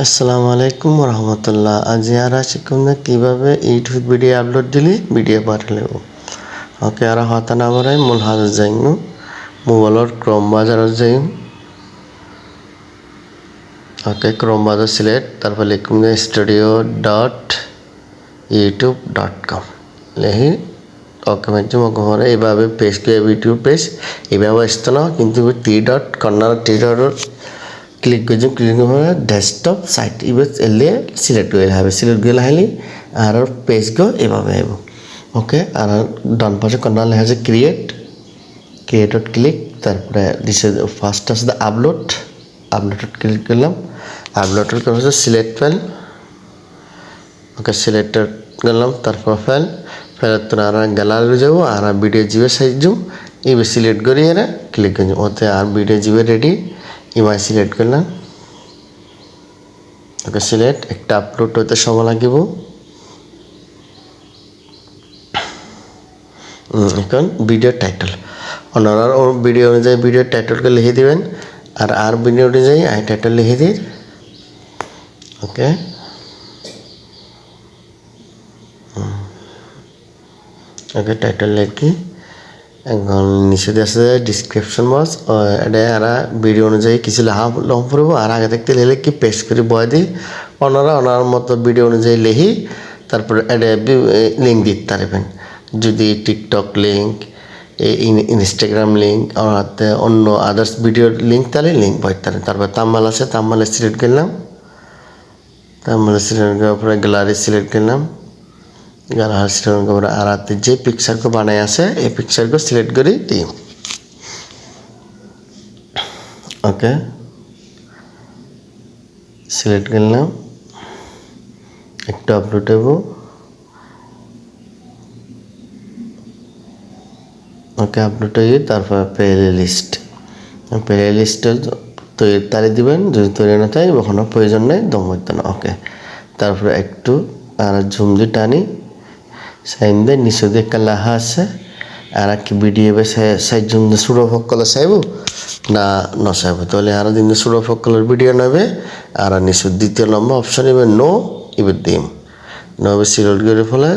আসসালামু আলাইকুম রহমতুল্লাহ আজ আর শিখুন কীভাবে ইউটিউব ভিডিও আপলোড দিলে? ভিডিও পাঠালে ওকে আর হতা না বলাই মূল হাজার যাই মোবাইলের ক্রম বাজার যাই ওকে ক্রম বাজার সিলেক্ট তারপর লিখুন studio dot YouTube dot com Lehi okay মানে মোকমরে এইভাবে পেজকে ইউটিউব পেজ এইভাবে আসতো না, কিন্তু T dot corner T dot click করছি ক্লিক করে ডেস্কটপ সাইট এবার এলে সিলেক্ট করে হবে সিলেক্ট করে লাইলি আর পেজ গো এভাবে আইব ওকে আর ডান পাশে কর্নার লেখা আছে ক্রিয়েট ক্রিয়েটত ক্লিক তারপরে দিছে ফার্স্ট আছে আপলোড আপলোডত ক্লিক করলাম আপলোডের করা হচ্ছে সিলেক্ট ফাইল ওকে সিলেক্টর গেলাম তারপর ফাইল ফাইলের তো আর গ্যালারি যাব আর ভিডিও জিবে সাইজ যাব এবার সিলেক্ট করি আর ক্লিক করে ওতে আর ভিডিও জিবে রেডি এবার সিলেক্ট করলাম। ওকে সিলেক্ট একটা আপলোড হতে সময় লাগিব। এখন ভিডিও টাইটেল ওনারা ভিডিও অনুযায়ী ভিডিও টাইটেলকে লিখে দিবেন, আর আর ভিডিও অনুযায়ী আই টাইটেল লিখে দিন ওকে ওকে টাইটেল লিখি। এখন নিচে আছে ডিসক্রিপশন বক্স এটা আর ভিডিও অনুযায়ী কিছু লেখা লম পড়ব আর আগে থাকতে লিখলে কি পেস্ট করে বয় দিই ওনারা ওনার মতো ভিডিও অনুযায়ী লিখি, তারপরে এটা লিঙ্ক দিতে পারবেন যদি টিকটক লিঙ্ক ইনস্টাগ্রাম লিঙ্ক অন্য আদার্স ভিডিওর লিঙ্ক তাহলে লিঙ্ক পারেন তারপর তাম্মাল আছে তাম্মালে সিলেক্ট করলাম। তাম্মালে সিলেক্ট করার পরে গ্যালারি সিলেক্ট করলাম। গ্যালারি সিলেক্ট করার আর হাতে যে পিকচারকে বানাই আছে, এই পিকচারকে সিলেক্ট করে দিই ওকে সিলেক্ট করলাম। একটু আপলোড দেবো। ওকে আপলোড হয়ে তারপর প্লে লিস্ট প্লে লিস্টে তৈরি তারি দিবেন, যদি তৈরি না থাকে, কখনো প্রয়োজন নেই, দম হইতে না। ওকে তারপরে একটু আর ঝুম দিয়ে টানি। সাইন দিয়ে নিচে দিয়ে একটা লেখা আছে আর কি ভিডিও সাইজ ঝুম দিয়ে সুরো সকলে চাইব না নচাইব তাহলে আর দিন সুরো সকলের ভিডিও নেবে, আর নিচে দ্বিতীয় নম্বর অপশন এবার নো এবার দিম নবে সিলেক্ট করে ফেলে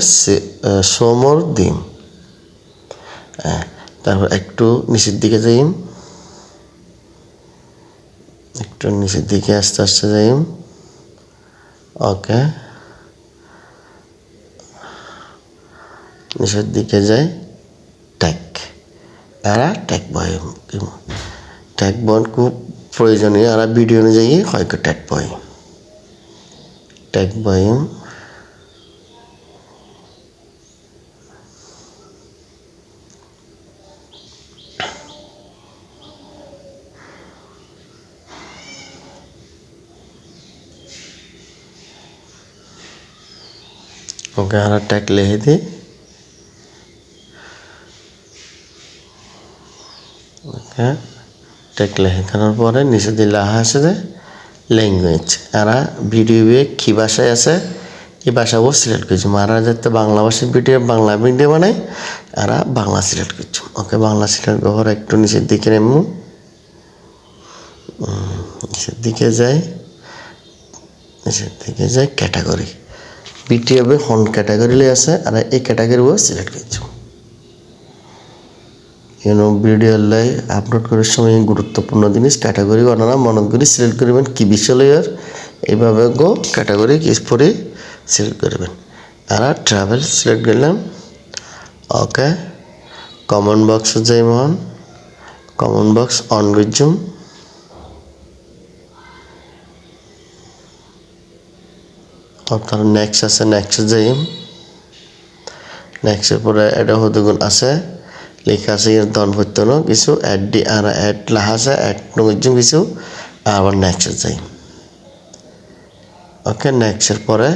সোমর দিম হ্যাঁ তারপর একটু নিচের দিকে যাইম। একটু নিচের দিকে আস্তে আস্তে যাইম। ওকে। নিচের দিকে যায় ট্যাগ এরা ট্যাগ বয় ট্যাগ বন খুব প্রয়োজনীয়। আর ভিডিও অনুযায়ী হয়তো ট্যাগ বয় ট্যাগ বয়ম ওকে আর ট্যাগ লিখে দিই ট্যাগ লিখে দেওয়ার পরে নিচে দিয়ে লেখা আছে যে ল্যাঙ্গুয়েজ। আর ভিডিও কি ভাষায় আছে? এই ভাষাও সিলেক্ট করছি। মারা যাতে বাংলা ভাষার ভিডিও, বাংলা ভিডিও বানাই আর বাংলা সিলেক্ট করছি। ওকে, বাংলা সিলেক্ট করার একটু নিচের দিকে নেমু। নিচের দিকে যাই। নিচের দিকে যাই, ক্যাটাগরি। বিটিএফে হন ক্যাটাগরি আছে? আর এই ক্যাটাগরিও সিলেক্ট করছি। কেন ভিডিও লাই আপলোড করার সময় গুরুত্বপূর্ণ জিনিস ক্যাটাগরি বানানা মনত করে সিলেক্ট করবেন, কি বিষয়ের এইভাবে গো ক্যাটাগরি কিস পরে সিলেক্ট করবেন। আর ট্রাভেল সিলেক্ট করলাম। ওকে কমন বক্স যাই মন কমন বক্স অন করছুম তার নেক্সট আছে নেক্সট যাই। নেক্সটের পরে এটা হদগুণ আছে। লেখা আছে এর দন না, কিছু অ্যাড দি আর লেখা আছে অ্যাড নগর কিছু আবার নেক্সট যাই। ওকে নেক্সটের পরে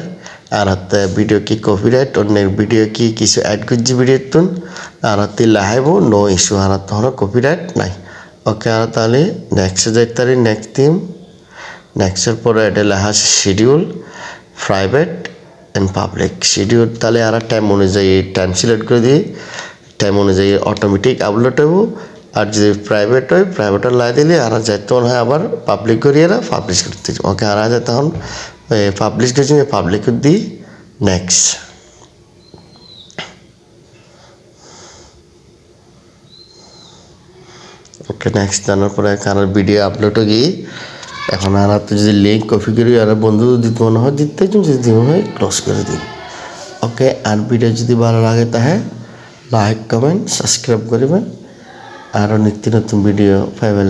আর হাতে ভিডিও কি কপিরাইট অন্যের ভিডিও কি কিছু অ্যাড করছি ভিডিও তুন আর হাতে লাহাইব নো ইস্যু আর তখন কপিরাইট নাই। ওকে আর তাহলে নেক্সট যাই তারি নেক্সট দিম নেক্সটের পরে এটা লেখা আছে schedule private and public schedule তাহলে আর টাইম অনুযায়ী টাইম সিলেক্ট করে দিই। টাইম অনুযায়ী অটোমেটিক আপলোড হব আর যদি প্রাইভেট হয় প্রাইভেটের লাই দিলে আর যাইতে মনে হয় আবার পাবলিক করিয়ে পাবলিশ করতে ওকে, আর যায় তখন পাবলিশ করছি পাবলিক দিই নেক্সট ওকে নেক্সট জানার পরে কারোর ভিডিও আপলোড গিয়ে, এখন আর তো যদি লিঙ্ক কপি করি, আর বন্ধু দিতে মনে হয়, দিতে যদি মনে হয় ক্লোজ করে দিন ওকে, আর ভিডিও যদি ভালো লাগে তাহলে লাইক কমেন্ট সাবস্ক্রাইব করবেন। আরও নিত্য নতুন ভিডিও পাইবেন।